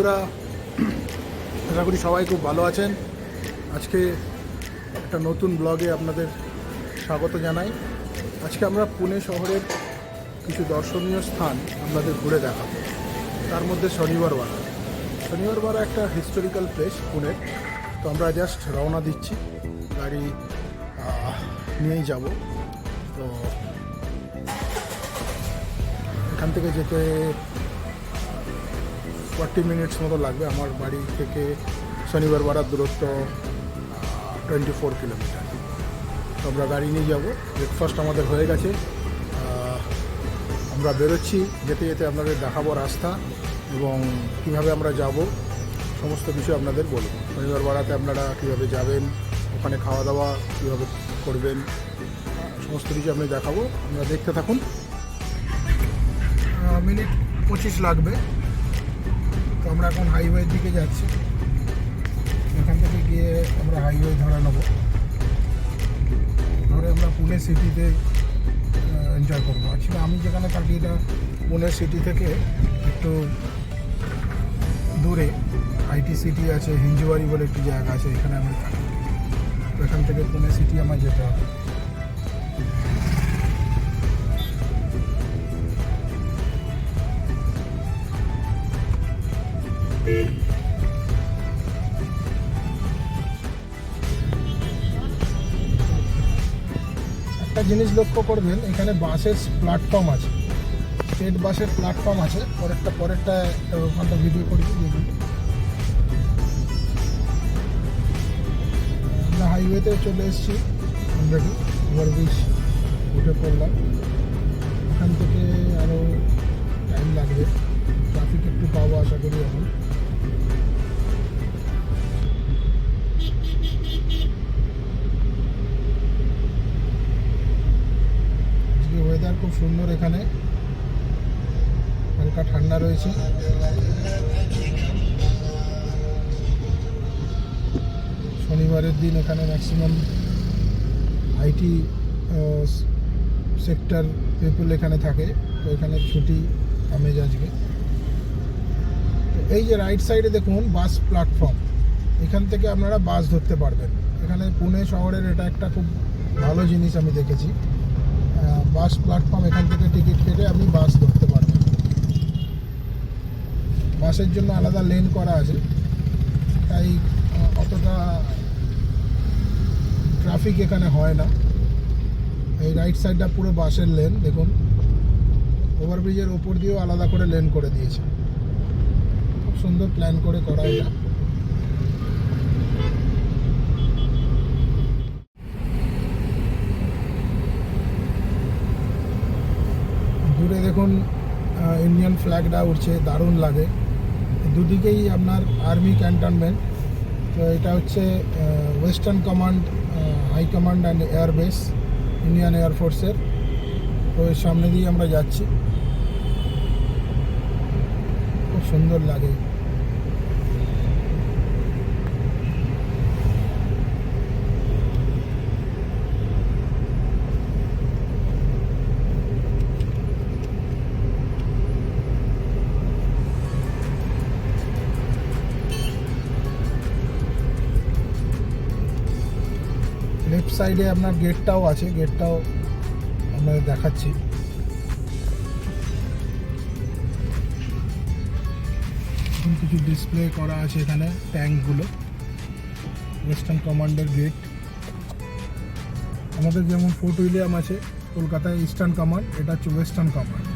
বন্ধুরা, আশা করি সবাই খুব ভালো আছেন। আজকে একটা নতুন ব্লগে আপনাদের স্বাগত জানাই। আজকে আমরা পুনে শহরের কিছু দর্শনীয় স্থান আপনাদের ঘুরে দেখাবো। তার মধ্যে শনিবার বাড়া শনিবার বাড়া একটা হিস্টোরিক্যাল প্লেস পুনের। তো আমরা জাস্ট রওনা দিচ্ছি। গাড়ি নিয়েই যাব। তো এখান থেকে যেতে ফর্টি মিনিটস মতো লাগবে আমার বাড়ি থেকে শনিবার বাড়ার দূরত্ব টোয়েন্টি ফোর কিলোমিটার তো আমরা গাড়ি নিয়ে যাব। ব্রেকফাস্ট আমাদের হয়ে গেছে। আমরা বেরোচ্ছি। যেতে যেতে আপনাদের দেখাবো রাস্তা এবং কীভাবে আমরা যাব। সমস্ত কিছু আপনাদের বলব। শনিবার বাড়াতে আপনারা কীভাবে যাবেন, ওখানে খাওয়া দাওয়া কীভাবে করবেন, সমস্ত কিছু আপনি দেখাবো। আপনারা দেখতে থাকুন। মিনিট পঁচিশ লাগবে। আমরা এখন হাইওয়ের দিকে যাচ্ছি। এখান থেকে গিয়ে আমরা হাইওয়ে ধরে নেব। ধরে আমরা পুনে সিটিতে এনজয় করব। আসলে আমি যেখানে থাকি এটা পুনে সিটি থেকে একটু দূরে। আইটি সিটি আছে হিঞ্জুয়ারি বলে একটি জায়গা আছে, এখানে আমি থাকি। তো এখান থেকে পুনে সিটি আমার যেতে হবে। একটা জিনিস লক্ষ্য করবেন, এখানে বাসের প্ল্যাটফর্ম আছে। স্টেট বাসের প্ল্যাটফর্ম আছে। পরেরটা পরেরটা ওখানটা ভিডিও করি দেখুন আমরা হাইওয়েতে চলে এসেছি। অলরেডি ওভারব্রিজ উঠে পড়লাম। এখান থেকে আরও টাইম লাগবে। ট্রাফিক একটু পাবো, আশা করি এখন। ওয়েদার খুব সুন্দর এখানে। হালকা ঠান্ডা রয়েছে। শনিবারের দিন এখানে ম্যাক্সিমাম আইটি সেক্টর পিপল এখানে থাকে। তো এখানে ছুটি আমেজ আজকে। এই যে রাইট সাইডে দেখুন বাস প্ল্যাটফর্ম এখান থেকে আপনারা বাস ধরতে পারবেন। এখানে পুনে শহরের এটা একটা খুব ভালো জিনিস আমি দেখেছি। বাস প্ল্যাটফর্ম এখান থেকে টিকিট কেটে আপনি বাস ধরতে পারবেন বাসের জন্য আলাদা লেন করা আছে, তাই অতটা ট্রাফিক এখানে হয় না। এই রাইট সাইডটা পুরো বাসের লেন দেখুন। ওভারব্রিজের ওপর দিয়েও আলাদা করে লেন করে দিয়েছে। খুব সুন্দর প্ল্যান করে করা এটা দূরে দেখুন ইন্ডিয়ান ফ্ল্যাগটা উঠছে দারুণ লাগে। দুদিকেই আপনার আর্মি ক্যান্টনমেন্ট। তো এটা হচ্ছে western command high command and airbase Indian এয়ারফোর্সের তো এর সামনে দিয়ে আমরা যাচ্ছি। খুব সুন্দর লাগে। সাইডে আপনার গেটটাও আছে গেটটাও আপনাদের দেখাচ্ছি। কিছু ডিসপ্লে করা আছে এখানে ট্যাঙ্কগুলো ওয়েস্টার্ন কমান্ডের গেট আমাদের যেমন ফোর্ট উইলিয়াম আছে, কলকাতায় ইস্টার্ন কমান্ড এটা হচ্ছে ওয়েস্টার্ন কমান্ড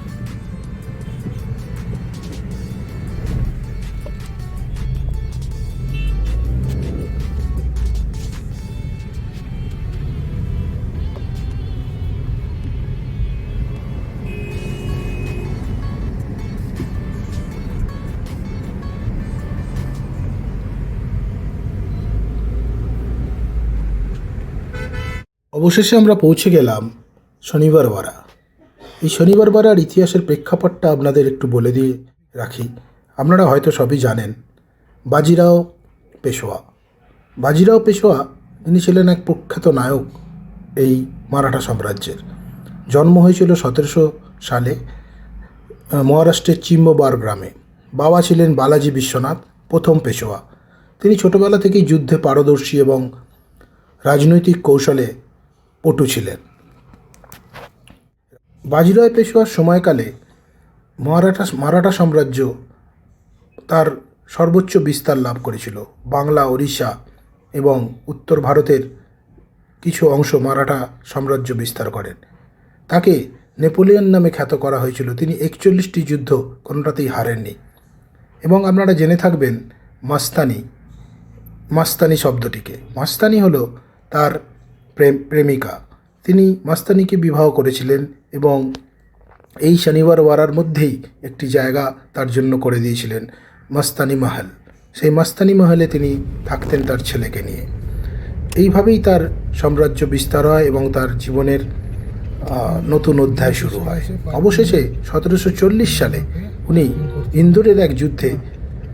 অবশেষে আমরা পৌঁছে গেলাম শনিবার বাড়া এই শনিবার বাড়ার ইতিহাসের প্রেক্ষাপটটা আপনাদের একটু বলে দিয়ে রাখি। আপনারা হয়তো সবই জানেন, বাজিরাও পেশোয়া। বাজিরাও পেশোয়া, তিনি ছিলেন এক প্রখ্যাত নায়ক এই মারাঠা সাম্রাজ্যের। জন্ম হয়েছিল সতেরোশো সালে মহারাষ্ট্রের চিম্ববার গ্রামে। বাবা ছিলেন বালাজি বিশ্বনাথ, প্রথম পেশোয়া। তিনি ছোটবেলা থেকেই যুদ্ধে পারদর্শী এবং রাজনৈতিক কৌশলে পটু ছিলেন। বাজিরায় পেশোয়ার সময়কালে মারাঠা মারাঠা সাম্রাজ্য তার সর্বোচ্চ বিস্তার লাভ করেছিল। বাংলা, ওড়িশা এবং উত্তর ভারতের কিছু অংশ মারাঠা সাম্রাজ্য বিস্তার করেন। তাকে নেপোলিয়ন নামে খ্যাত করা হয়েছিল। তিনি একচল্লিশটি যুদ্ধ কোনোটাতেই হারেননি। এবং আপনারা জেনে থাকবেন মাস্তানি মাস্তানি শব্দটিকে। মাস্তানি হলো তার প্রেমিকা। তিনি মাস্তানিকে বিবাহ করেছিলেন এবং এই শনিবার ওয়ারার মধ্যেই একটি জায়গা তার জন্য করে দিয়েছিলেন, মাস্তানি মহল। সেই মাস্তানি মহলে তিনি থাকতেন তার ছেলেকে নিয়ে। এইভাবেই তার সাম্রাজ্য বিস্তার হয় এবং তার জীবনের নতুন অধ্যায় শুরু হয়। অবশেষে সতেরোশো চল্লিশ সালে উনি ইন্দোরের এক যুদ্ধে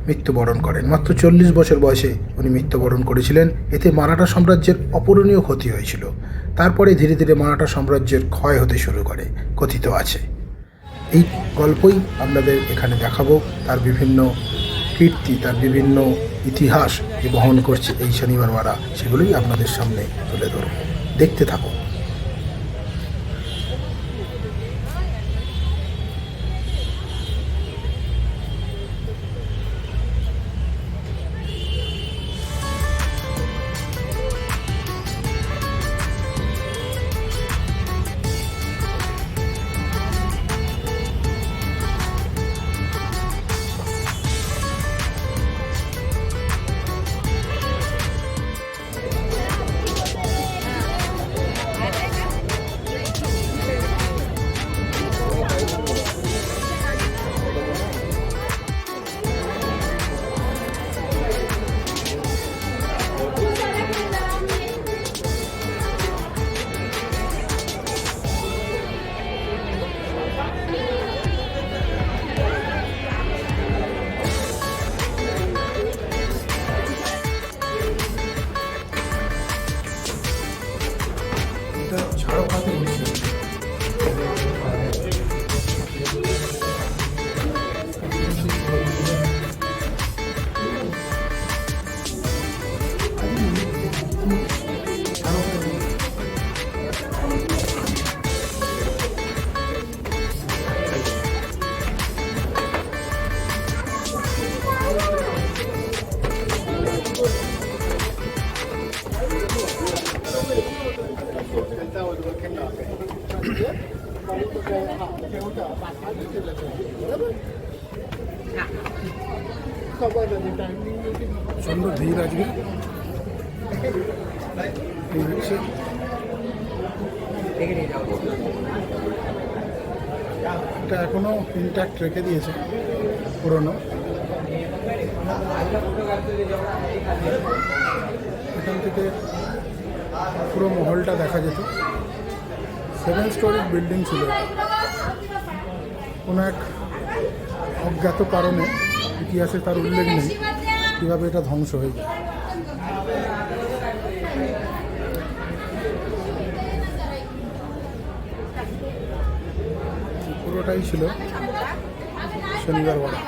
মৃত্যুবরণ করেন। মাত্র চল্লিশ বছর বয়সে উনি মৃত্যুবরণ করেছিলেন। এতে মারাঠা সাম্রাজ্যের অপূরণীয় ক্ষতি হয়েছিল। তারপরে ধীরে ধীরে মারাঠা সাম্রাজ্যের ক্ষয় হতে শুরু করে, কথিত আছে। এই গল্পই আপনাদের এখানে দেখাবো। তার বিভিন্ন কীর্তি, তার বিভিন্ন ইতিহাস যে বহন করছে এই শনিবার সেগুলোই আপনাদের সামনে তুলে ধরব। দেখতে থাকুন। প্রচণ্ড ভিড় আজকে। হচ্ছে। এটা এখনও ইনট্যাক্ট রেখে দিয়েছে, পুরনো। এখান থেকে পুরো মহলটা দেখা যেত। সেভেন স্টোরিজ বিল্ডিং ছিল। কোনো এক অজ্ঞাত কারণে ইতিহাসে তার উল্লেখ নেই কীভাবে এটা ধ্বংস হয়ে যায়। পুরোটাই ছিল শনিবার বড়া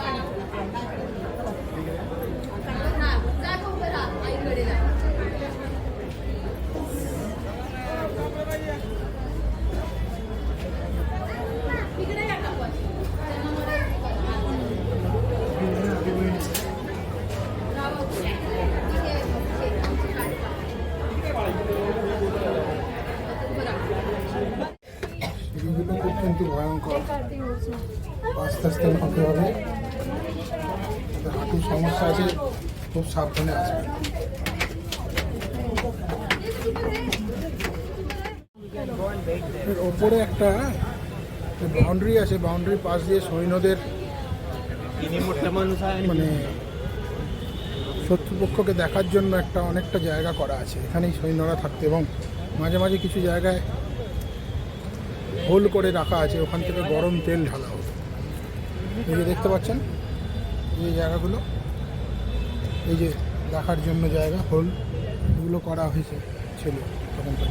আস্তে আস্তে নামতে হবে। হাঁটুর সমস্যা আছে, খুব সাবধানে আসবে। এর ওপরে একটা বাউন্ডারি আছে বাউন্ডারির পাশ দিয়ে সৈন্যদের মানে শত্রুপক্ষকে দেখার জন্য একটা অনেকটা জায়গা করা আছে। এখানেই সৈন্যরা থাকতে এবং মাঝে মাঝে কিছু জায়গায় হোল করে রাখা আছে। ওখান থেকে গরম তেল ঢালা হতো এই যে দেখতে পাচ্ছেন, এই জায়গাগুলো, এই যে দেখার জন্য জায়গা, হোল, এগুলো করা হয়েছে ছিল তখনকার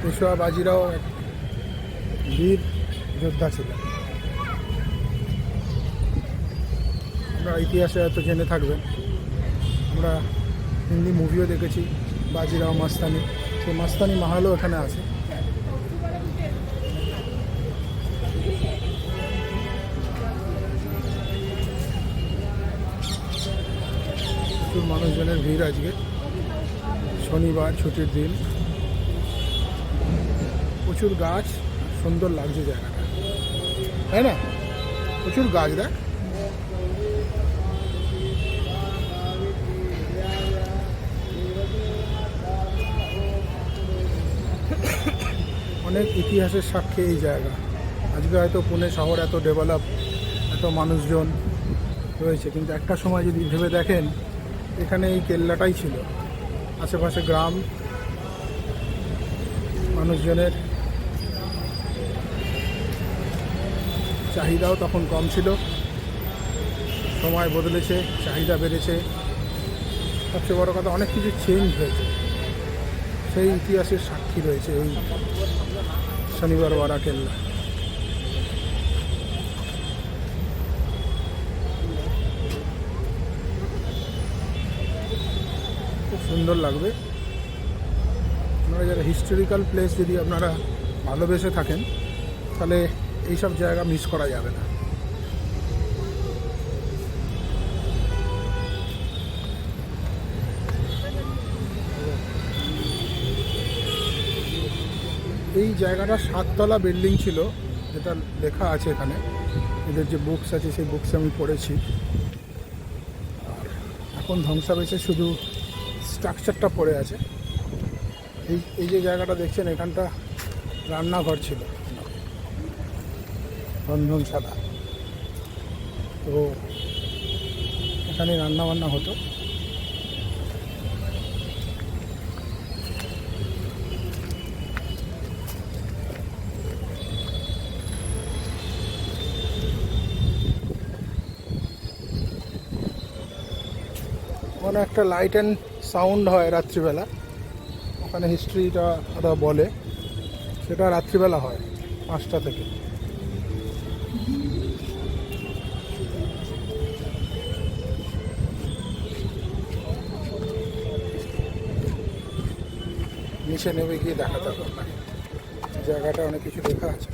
পেশোয়াবাজিরাও এক বীর যোদ্ধা ছিল। আমরা ইতিহাসে এত জেনে থাকবেন। আমরা হিন্দি মুভিও দেখেছি, বাজিরাও মাস্তানি। সেই মাস্তানি মাহালও এখানে আছে। প্রচুর মানুষজনের ভিড় আজকে। শনিবার, ছুটির দিন। প্রচুর গাছ, সুন্দর লাগছে জায়গাটা। তাই না? প্রচুর গাছ, দেখ। অনেক ইতিহাসের সাক্ষী এই জায়গা। আজকে হয়তো পুনে শহর এত ডেভেলপ এত মানুষজন রয়েছে। কিন্তু একটা সময় যদি ভেবে দেখেন এখানে এই কেল্লাটাই ছিল। আশেপাশে গ্রাম, মানুষজনের চাহিদাও তখন কম ছিল। সময় বদলেছে, চাহিদা বেড়েছে। সবচেয়ে বড় কথা, অনেক কিছু চেঞ্জ হয়েছে। সেই ইতিহাসের সাক্ষী রয়েছে এই শনিবার ওয়ারা কেল্লা সুন্দর লাগবে। আপনারা যারা হিস্টোরিক্যাল প্লেস যদি আপনারা ভালোবেসে থাকেন, তাহলে এইসব জায়গা মিস করা যাবে না। এই জায়গাটা সাততলা বিল্ডিং ছিল, যেটা লেখা আছে এখানে। এদের যে বুকস আছে, সেই বুকস আমি পড়েছি। আর এখন ধ্বংসাবেশে শুধু স্ট্রাকচারটা পড়ে আছে। এই এই যে জায়গাটা দেখছেন, এখানটা রান্নাঘর ছিল। রন্ধন সাদা তো এখানে রান্না বান্না হতো একটা লাইট অ্যান্ড সাউন্ড হয় রাত্রিবেলা। ওখানে হিস্ট্রিটা ওরা বলে। সেটা রাত্রিবেলা হয়, পাঁচটা থেকে। নিচে নেমে গিয়ে হবে আপনাকে। জায়গাটা অনেক কিছু দেখা আছে।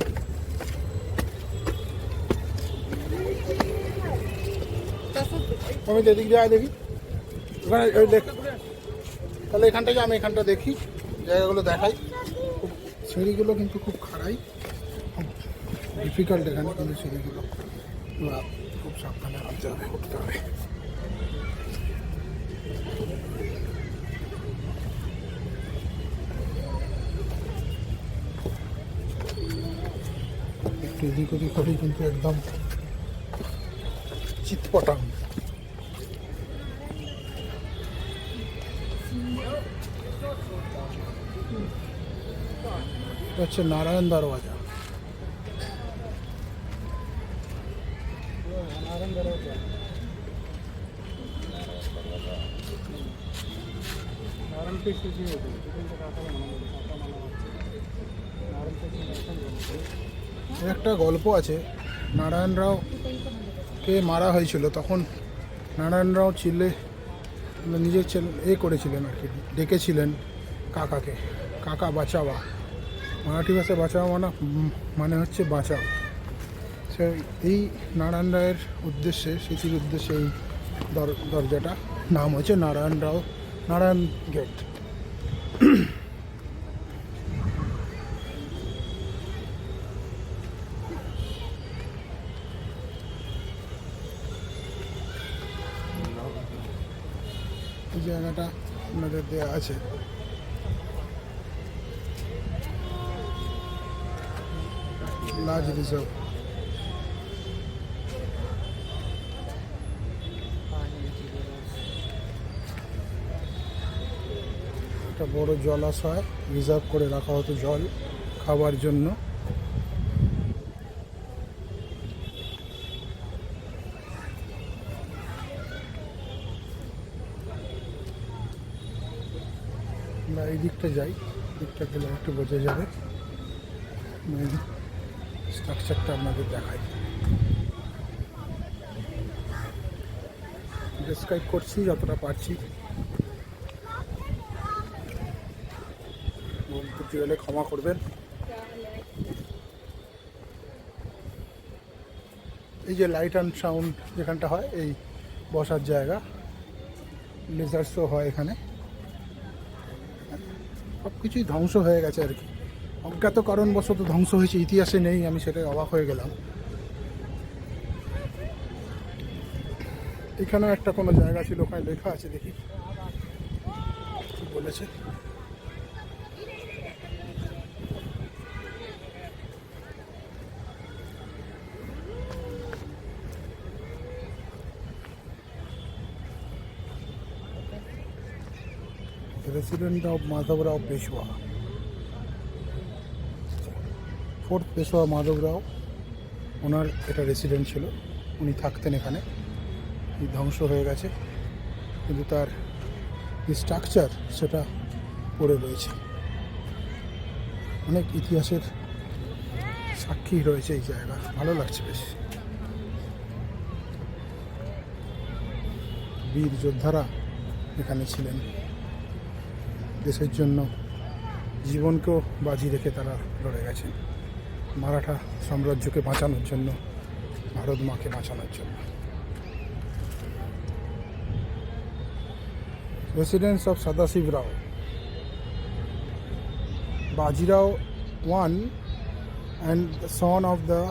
আমি যেদিক যায় দেখি। ওখানে দেখ তাহলে এখান আমি এখানটা দেখি, জায়গাগুলো দেখাই। সিঁড়িগুলো কিন্তু খুব খারাই ডিফিকাল্ট এখানে কিন্তু সিঁড়িগুলো। খুব সাবধানে আনতে হবে উঠতে হবে। একটু এদিক ওদিক হলেই কিন্তু একদম চিৎপটাং এটা হচ্ছে নারায়ণ দরওয়াজা। একটা গল্প আছে, নারায়ণ রাও কে মারা হয়েছিল, তখন নারায়ণ রাও চিল্লে মানে নিজের ছেলে এ করেছিলেন আর কি, ডেকেছিলেন কাকাকে, কাকা বাঁচাওয়া। মারাঠি ভাষায় বাঁচাওয়া মানে মানে হচ্ছে বাঁচাও। সে এই নারায়ণ রায়ের উদ্দেশ্যে, স্মৃতির উদ্দেশ্যে এই দর- দরজাটা নাম হচ্ছে নারায়ণ রাও, নারায়ণ গেট। জায়গাটা আপনাদের দেওয়া আছে। লাজ রিজার্ভ একটা বড় জলাশয় রিজার্ভ করে রাখা হতো জল খাবার জন্য। আমরা এই দিকটা যাই, দিকটা গেলে একটু বোঝা যাবে। স্ট্রাকচারটা আপনাদের দেখাই। ডিসক্রাইব করছি যতটা পারছি। ভুল ত্রুটি হলে ক্ষমা করবেন। এই যে লাইট অ্যান্ড সাউন্ড যেখানটা হয়, এই বসার জায়গা। লেজার্সও হয় এখানে। সব কিছুই ধ্বংস হয়ে গেছে আর কি। অজ্ঞাত কারণবশত ধ্বংস হয়েছে, ইতিহাসে নেই, আমি সেটাই অবাক হয়ে গেলাম। এখানেও একটা কোনো জায়গা ছিল, ওখানে লেখা আছে, দেখি। বলেছে? Resident of Madhavrao Peshwa fourth Peshwa Madhavrao ওনার এটা রেসিডেন্ট ছিল। উনি থাকতেন এখানে। ধ্বংস হয়ে গেছে। কিন্তু তার যে স্ট্রাকচার সেটা পড়ে রয়েছে। অনেক ইতিহাসের সাক্ষী রয়েছে এই জায়গা। ভালো লাগছে বেশ। বীর যোদ্ধারা এখানে ছিলেন। দেশের জন্য জীবনকেও বাজি রেখে তারা লড়ে গেছেন। মারাঠা সাম্রাজ্যকে বাঁচানোর জন্য, ভারত মাকে বাঁচানোর জন্য। Residence of Sadashivrao Bajirao one and son of the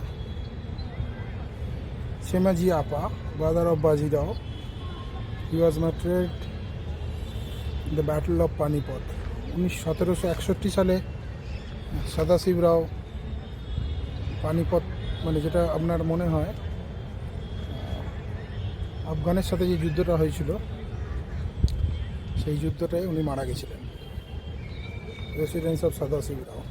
Chimaji Appa brother of Bajirao he was martyred the battle of Panipat উনিশ সতেরোশো একষট্টি সালে সদাশিবরাও রাও পানিপথ মানে যেটা আপনার মনে হয় আফগানের সাথে যে যুদ্ধটা হয়েছিল, সেই যুদ্ধটায় উনি মারা গেছিলেন। রেসিডেন্স অফ সদাশিব রাও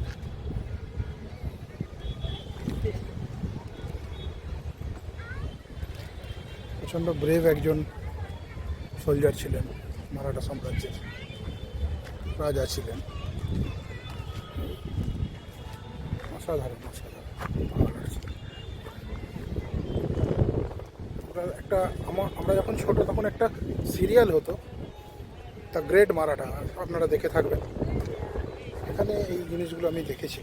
প্রচণ্ড ব্রেভ একজন সোলজার ছিলেন, মারাঠা সাম্রাজ্যের রাজা ছিলেন। অসাধারণ অসাধারণ। একটা, আমা- আমরা যখন ছোট তখন একটা সিরিয়াল হতো দ্য গ্রেট মারাঠা আপনারা দেখে থাকবেন। এখানে এই জিনিসগুলো আমি দেখেছি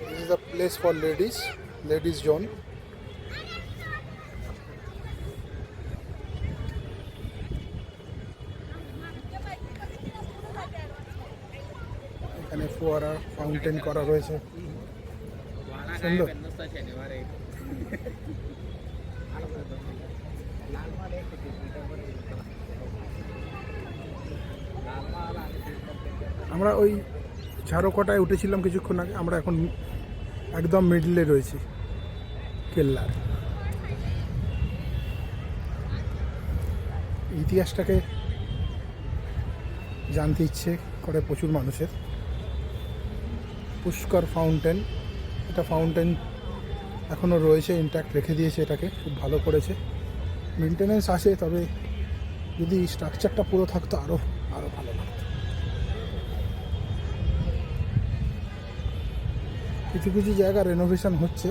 this is the place for ladies ladies zone এখানে ফাউন্টেন করা রয়েছে সুন্দর। আমরা ওই ঝাড়কটায় উঠেছিলাম কিছুক্ষণ আগে, আমরা এখন একদম মিডলে রয়েছি, কেল্লার। ইতিহাসটাকে জানতে ইচ্ছে করে প্রচুর মানুষের। পুষ্কর ফাউন্টেন এটা ফাউন্টেন এখনও রয়েছে ইনট্যাক্ট রেখে দিয়েছে এটাকে, খুব ভালো করেছে। মেনটেনেন্স আছে, তবে যদি স্ট্রাকচারটা পুরো থাকতো আরও আরও ভালো লাগতো। কিছু কিছু জায়গা রেনোভেশন হচ্ছে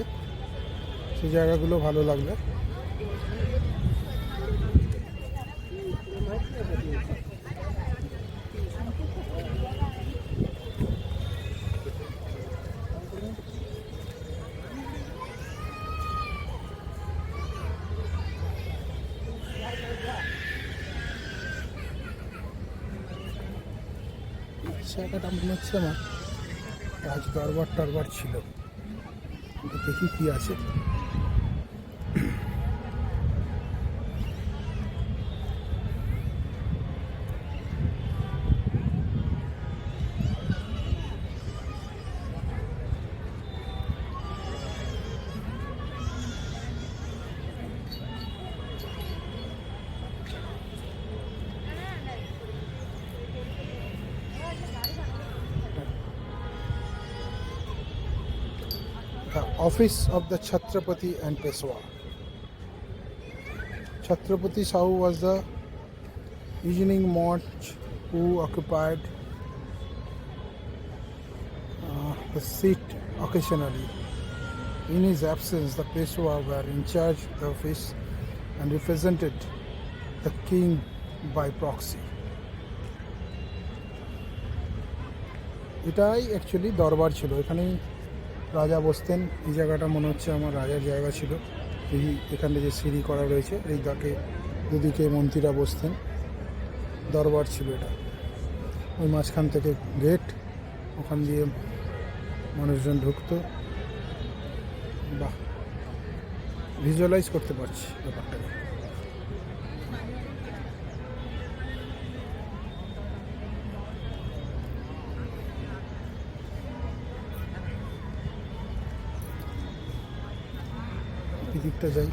সেই জায়গাগুলো ভালো লাগবে। জায়গাটা মনে হচ্ছে আমার। রাজ দরবার টরবার ছিল। দেখি কী আছে। office of the Chhatrapati and Peshwa. Chhatrapati Sahu was the evening monarch who occupied uh, the seat occasionally. In his absence, the Peshwa were in charge of the office and represented the king by proxy. এটাই actually দরবার ছিল এখানেই রাজা বসতেন। এই জায়গাটা মনে হচ্ছে আমার রাজার জায়গা ছিল। এই এখানে যে সিঁড়ি করা রয়েছে। এই দাকে দুদিকে মন্ত্রীরা বসতেন। দরবার ছিল এটা। ওই মাঝখান থেকে গেট, ওখান দিয়ে মানুষজন ঢুকতো। বাহ! ভিজুয়ালাইজ করতে পারছি ব্যাপারটাকে। দিকটা যাই।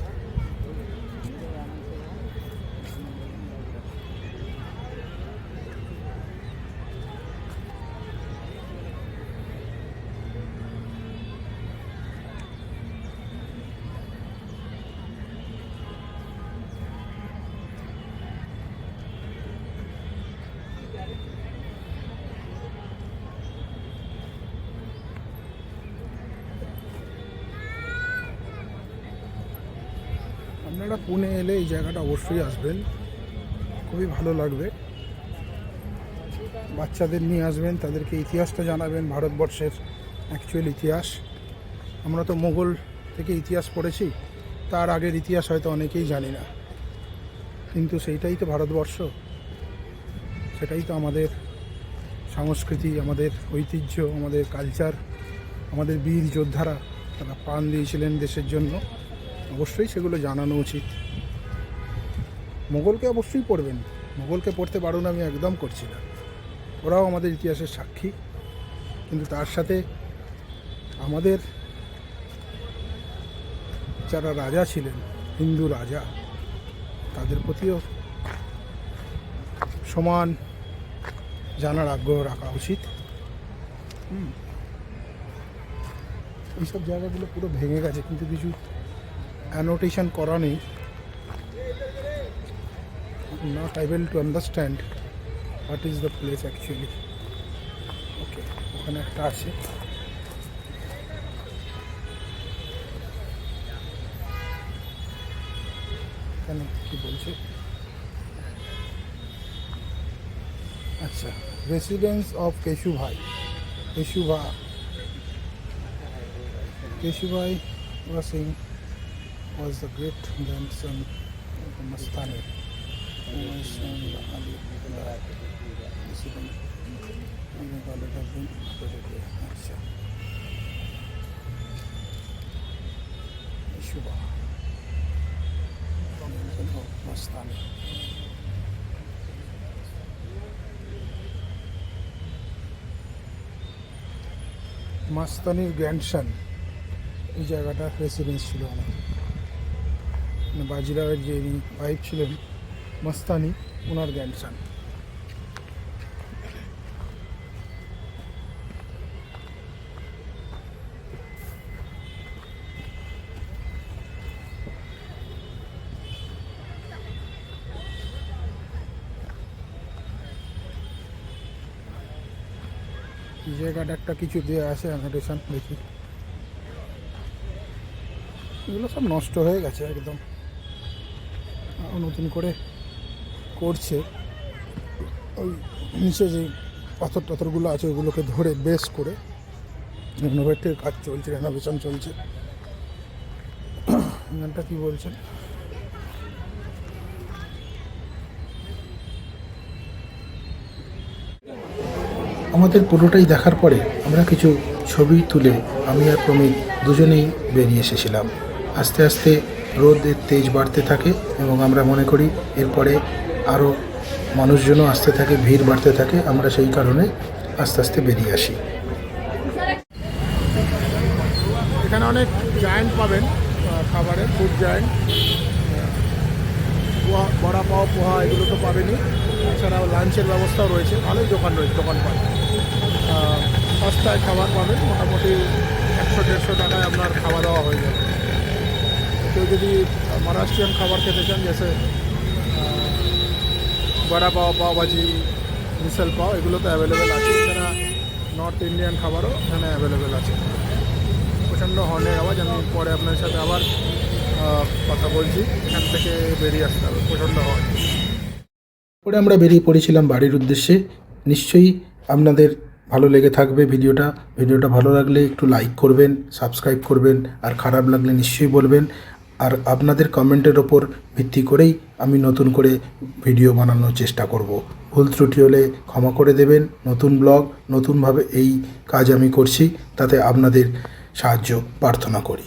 জায়গাটা অবশ্যই আসবেন। খুবই ভালো লাগবে। বাচ্চাদের নিয়ে আসবেন, তাদেরকে ইতিহাসটা জানাবেন, ভারতবর্ষের অ্যাকচুয়াল ইতিহাস। আমরা তো মোগল থেকে ইতিহাস পড়েছি, তার আগের ইতিহাস হয়তো অনেকেই জানি না। কিন্তু সেইটাই তো ভারতবর্ষ। সেটাই তো আমাদের সংস্কৃতি, আমাদের ঐতিহ্য, আমাদের কালচার আমাদের বীর যোদ্ধারা তারা প্রাণ দিয়েছিলেন দেশের জন্য। অবশ্যই সেগুলো জানানো উচিত। মোগলকে অবশ্যই পড়বেন। মোগলকে পড়তে পারুন আমি একদম করছি না। ওরাও আমাদের ইতিহাসের সাক্ষী। কিন্তু তার সাথে আমাদের যারা রাজা ছিলেন, হিন্দু রাজা, তাদের প্রতিও সমান জানার আগ্রহ রাখা উচিত। এইসব জায়গাগুলো পুরো ভেঙে গেছে, কিন্তু কিছু অ্যানোটেশন করা নেই। Not able to understand what is the place actually okay ওখানে একটা আছে। এখানে কি বলছে? আচ্ছা রেসিডেন্স অফ কেশু ভাই। কেশু ভা কেশু ভাই was the great grandson of Mastani, মাস্তানির গ্র্যান্ডসন এই জায়গাটা রেসিডেন্স ছিল আমার। মানে বাজিরাওয়ের যে উনি ওয়াইফ ছিলেন মস্তানি ওনার গ্র্যান্ডসান জায়গাটা একটা কিছু দেওয়া আছে অ্যানোটেশন দেখি। এগুলো সব নষ্ট হয়ে গেছে একদম। নতুন করে করছে, ওই নিচে যে পাথর টাথরগুলো আছে, ওগুলোকে ধরে বেস করে রেনোভেটের কাজ চলছে রেনোভেশন চলছে। গানটা কি বলছেন? আমাদের পুরোটাই দেখার পরে আমরা কিছু ছবি তুলে আমি আর প্রমিত দুজনেই বেরিয়ে এসেছিলাম। আস্তে আস্তে রোদের তেজ বাড়তে থাকে এবং আমরা মনে করি এরপরে আরও মানুষজনও আসতে থাকে ভিড় বাড়তে থাকে আমরা সেই কারণে আস্তে আস্তে বেরিয়ে আসি। এখানে অনেক জায়েন্ট পাবেন খাবারের ফুড জায়েন্ট পোহা বড়া পাও পোহা এগুলো তো পাবেনই। এছাড়াও লাঞ্চের ব্যবস্থাও রয়েছে ভালোই দোকান রয়েছে দোকান আহ, সস্তায় খাবার পাবেন মোটামুটি একশো দেড়শো টাকায় আপনার খাওয়া দাওয়া হয়ে যাবে। কেউ যদি মহারাষ্ট্রিয়ান খাবার খেতে চান জেসে বড়া পাও পাও ভাজি মিসেল পাও এগুলো তো অ্যাভেলেবেল আছে। এছাড়া নর্থ ইন্ডিয়ান খাবারও এখানে অ্যাভেলেবেল আছে। প্রচণ্ড হর্নের আওয়াজ, আমি পরে আপনার সাথে আবার কথা বলছি। এখান থেকে বেরিয়ে আসতে হবে, প্রচণ্ড হর্ন। পরে আমরা বেরিয়ে পড়েছিলাম বাড়ির উদ্দেশ্যে। নিশ্চয়ই আপনাদের ভালো লেগে থাকবে ভিডিওটা। ভিডিওটা ভালো লাগলে একটু লাইক করবেন সাবস্ক্রাইব করবেন, আর খারাপ লাগলে নিশ্চয়ই বলবেন। আর আপনাদের কমেন্টের ওপর ভিত্তি করেই আমি নতুন করে ভিডিও বানানোর চেষ্টা করব। ভুল ত্রুটি হলে ক্ষমা করে দেবেন। নতুন ব্লগ, নতুনভাবে এই কাজ আমি করছি, তাতে আপনাদের সাহায্য প্রার্থনা করি।